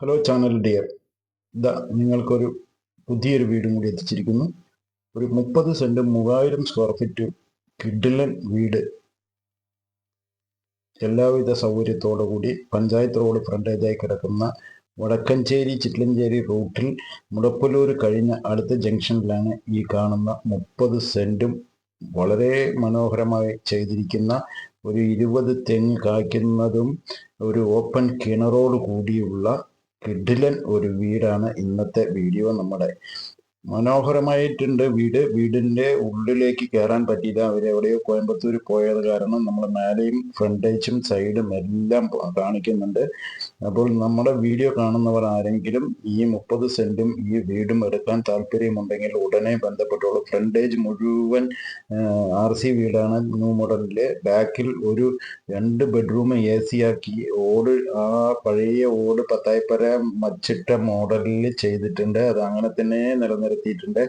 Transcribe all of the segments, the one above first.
Hello channel dear ഇതാ നിങ്ങൾക്കൊരു പുതിയൊരു വീടും കൂടി എത്തിച്ചിരിക്കുന്നു. ഒരു മുപ്പത് സെന്റ് മൂവായിരം സ്ക്വയർ ഫീറ്റ് കിഡിലൻ വീട്. എല്ലാവിധ സൗകര്യത്തോടു കൂടി പഞ്ചായത്ത് റോഡ് ഫ്രണ്ടേജായി കിടക്കുന്ന വടക്കഞ്ചേരി ചിറ്റലഞ്ചേരി റൂട്ടിൽ മുടപ്പല്ലൂർ കഴിഞ്ഞ അടുത്ത ജംഗ്ഷനിലാണ് ഈ കാണുന്ന മുപ്പത് സെന്റും വളരെ മനോഹരമായി ചെയ്തിരിക്കുന്ന ഒരു ഇരുപത് തെങ്ങ് കായ്ക്കുന്നതും ഒരു ഓപ്പൺ കിണറോട് കൂടിയുള്ള കിഡിലൻ ഒരു വീടാണ് ഇന്നത്തെ വീഡിയോ നമ്മുടെ മനോഹരമായിട്ടുണ്ട്. വീട് വീടിന്റെ ഉള്ളിലേക്ക് കയറാൻ പറ്റിയില്ല. അവരെവിടെയോ കോയമ്പത്തൂർ പോയത് കാരണം നമ്മൾ മേലെയും ഫ്രണ്ടേജും സൈഡും എല്ലാം കാണിക്കുന്നുണ്ട്. അപ്പോൾ നമ്മുടെ വീഡിയോ കാണുന്നവർ ആരെങ്കിലും ഈ മുപ്പത് സെന്റും ഈ വീടും എടുക്കാൻ താല്പര്യമുണ്ടെങ്കിൽ ഉടനെ ബന്ധപ്പെട്ടോളൂ. ഫ്രണ്ടേജ് മുഴുവൻ ആർ സി വീടാണ്. ന്യൂ മോഡലിൽ ബാക്കിൽ ഒരു രണ്ട് ബെഡ്റൂം എ സി ആക്കി. ഓട് ആ പഴയ ഓട് പത്തായിപ്പര മച്ചിട്ട മോഡലിൽ ചെയ്തിട്ടുണ്ട്. അത് അങ്ങനെ തന്നെ നിലനിർത്തി വരുത്തിയിട്ടുണ്ട്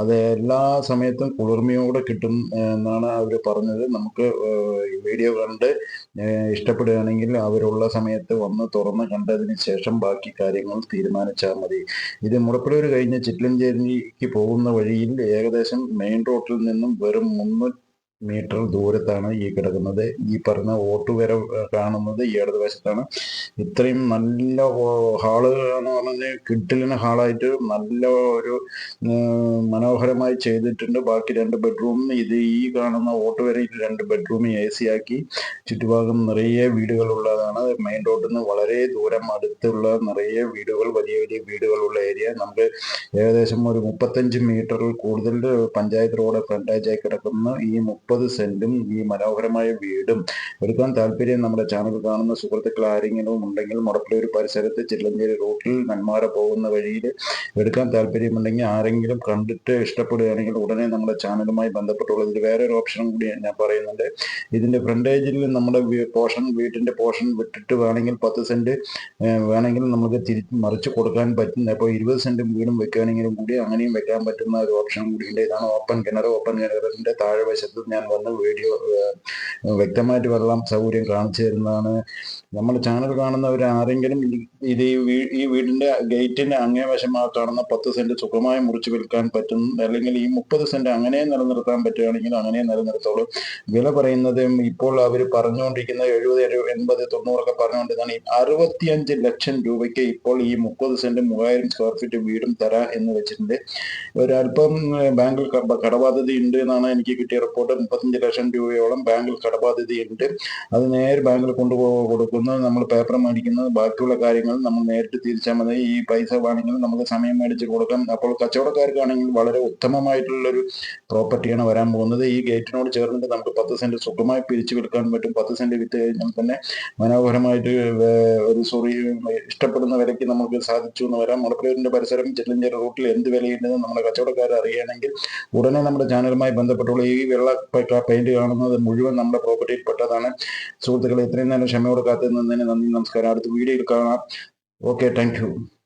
അത് എല്ലാ സമയത്തും കുളിർമയോടെ കിട്ടും എന്നാണ് അവർ പറഞ്ഞത്. നമുക്ക് വീഡിയോ കണ്ട് ഇഷ്ടപ്പെടുകയാണെങ്കിൽ അവരുള്ള സമയത്ത് വന്ന് തുറന്ന് കണ്ടതിന് ശേഷം ബാക്കി കാര്യങ്ങൾ തീരുമാനിച്ചാൽ മതി. ഇത് മുടപ്പിലൂർ കഴിഞ്ഞ് ചിറ്റലഞ്ചേരിക്ക് പോകുന്ന വഴിയിൽ ഏകദേശം മെയിൻ റോഡിൽ നിന്നും വെറും മുന്നൂറ്റി മീറ്റർ ദൂരത്താണ് ഈ കിടക്കുന്നത്. ഈ പറഞ്ഞ ഓട്ട് വരെ കാണുന്നത് ഈ ഇടത് വശത്താണ് ഇത്രയും നല്ല ഹാൾ എന്ന് പറഞ്ഞാൽ കിട്ടിലിന് ഹാളായിട്ട് നല്ല ഒരു മനോഹരമായി ചെയ്തിട്ടുണ്ട്. ബാക്കി രണ്ട് ബെഡ്റൂം. ഇത് ഈ കാണുന്ന ഓട്ട് വരയിൽ രണ്ട് ബെഡ്റൂം എ സി ആക്കി. ചുറ്റുഭാഗം നിറയെ വീടുകളുള്ളതാണ് മെയിൻ റോഡിൽ നിന്ന് വളരെ ദൂരം അടുത്തുള്ള നിറയെ വീടുകൾ വലിയ വലിയ വീടുകളുള്ള ഏരിയ. നമുക്ക് ഏകദേശം ഒരു മുപ്പത്തഞ്ച് മീറ്ററിൽ കൂടുതൽ പഞ്ചായത്ത് റോഡ് ഫ്രണ്ടേജായി കിടക്കുന്ന. ഈ മുപ്പത് സെന്റും ഈ മനോഹരമായ വീടും എടുക്കാൻ താല്പര്യം നമ്മുടെ ചാനൽ കാണുന്ന സുഹൃത്തുക്കൾ ആരെങ്കിലും ഉണ്ടെങ്കിൽ മുടപ്പിലൂർ പരിസരത്ത് ചില്ലഞ്ചേരി റൂട്ടിൽ നന്മാര പോകുന്ന വഴിയിൽ എടുക്കാൻ താല്പര്യമുണ്ടെങ്കിൽ ആരെങ്കിലും കണ്ടിട്ട് ഇഷ്ടപ്പെടുകയാണെങ്കിൽ ഉടനെ നമ്മുടെ ചാനലുമായി ബന്ധപ്പെട്ടുള്ള ഇതിൽ വേറെ ഒരു ഓപ്ഷൻ കൂടി ഞാൻ പറയുന്നുണ്ട് ഇതിന്റെ ഫ്രണ്ടേജിൽ നമ്മുടെ പോർഷൻ വീട്ടിന്റെ പോർഷൻ വിട്ടിട്ട് വേണമെങ്കിൽ പത്ത് സെന്റ് വേണമെങ്കിൽ നമുക്ക് തിരി മറിച്ച് കൊടുക്കാൻ പറ്റുന്ന അപ്പോൾ ഇരുപത് സെന്റ് വീടും വെക്കുകയാണെങ്കിലും കൂടി അങ്ങനെയും വെക്കാൻ പറ്റുന്ന ഒരു ഓപ്ഷൻ കൂടി ഉണ്ട്. ഇതാണ് ഓപ്പൺ കിണർ. ഓപ്പൺ കിണറിന്റെ താഴ്വശത്ത് ഞാൻ വന്ന് വീഡിയോ വ്യക്തമായിട്ട് വെള്ളം സൗകര്യം കാണിച്ചു തരുന്നതാണ്. നമ്മൾ ചാനൽ കാണുന്നവർ ആരെങ്കിലും ഇത് ഈ വീടിന്റെ ഗേറ്റിന്റെ അങ്ങേ വശമാ കാണുന്ന പത്ത് സെന്റ് സുഖമായി മുറിച്ച് വിൽക്കാൻ പറ്റും അല്ലെങ്കിൽ ഈ മുപ്പത് സെന്റ് അങ്ങനെ നിലനിർത്താൻ പറ്റുകയാണെങ്കിൽ അങ്ങനെ നിലനിർത്തോളൂ. വില പറയുന്നത് ഇപ്പോൾ അവർ പറഞ്ഞുകൊണ്ടിരിക്കുന്ന എഴുപത് എൺപത് തൊണ്ണൂറൊക്കെ പറഞ്ഞുകൊണ്ടിരുന്നാണ് അറുപത്തിയഞ്ച് ലക്ഷം രൂപയ്ക്ക് ഇപ്പോൾ ഈ മുപ്പത് സെന്റ് മൂവായിരം സ്ക്വയർ ഫീറ്റ് വീടും തരാ എന്ന് വെച്ചിട്ടുണ്ട്. ഒരല്പം ബാങ്കിൽ കടബാധ്യത ഉണ്ട് എന്നാണ് എനിക്ക് കിട്ടിയ റിപ്പോർട്ട്. മുപ്പത്തഞ്ച് ലക്ഷം രൂപയോളം ബാങ്കിൽ കടബാധ്യതയുണ്ട് അത് നേരെ ബാങ്കിൽ കൊണ്ടുപോകാൻ കൊടുക്കുന്നത് നമ്മൾ പേപ്പർ മേടിക്കുന്നത് ബാക്കിയുള്ള കാര്യങ്ങൾ നമ്മൾ നേരിട്ട് തിരിച്ചാൽ മതി. ഈ പൈസ വേണമെങ്കിൽ നമുക്ക് സമയം മേടിച്ച് കൊടുക്കാം. അപ്പോൾ കച്ചവടക്കാർക്കാണെങ്കിൽ വളരെ ഉത്തമമായിട്ടുള്ളൊരു പ്രോപ്പർട്ടിയാണ് വരാൻ പോകുന്നത്. ഈ ഗേറ്റിനോട് ചേർന്നിട്ട് നമുക്ക് പത്ത് സെന്റ് സുഖമായി പിരിച്ചു വിൽക്കാൻ പറ്റും. പത്ത് സെന്റ് വിറ്റ് കഴിഞ്ഞാൽ തന്നെ മനോഹരമായിട്ട് ഒരു സോറി ഇഷ്ടപ്പെടുന്ന വിലയ്ക്ക് നമുക്ക് സാധിച്ചു എന്ന് വരാം. മുളപ്പിലൂരിന്റെ പരിസരം ചെല്ലിഞ്ചേരി റൂട്ടിൽ എന്ത് വിലയുണ്ടെന്ന് നമ്മുടെ കച്ചവടക്കാർ അറിയണമെങ്കിൽ ഉടനെ നമ്മുടെ ചാനലുമായി ബന്ധപ്പെട്ടുള്ള ഈ വെള്ള പെയിന്റ് കാണുന്നത് മുഴുവൻ നമ്മുടെ പ്രോപ്പർട്ടിയിൽ പെട്ടതാണ്. സുഹൃത്തുക്കളെ ഇത്രയും നേരം ക്ഷമയോടെ കാത്തു നിന്നതിന് നന്ദി നമസ്കാരം. അടുത്ത വീഡിയോയിൽ കാണാം. Okay thank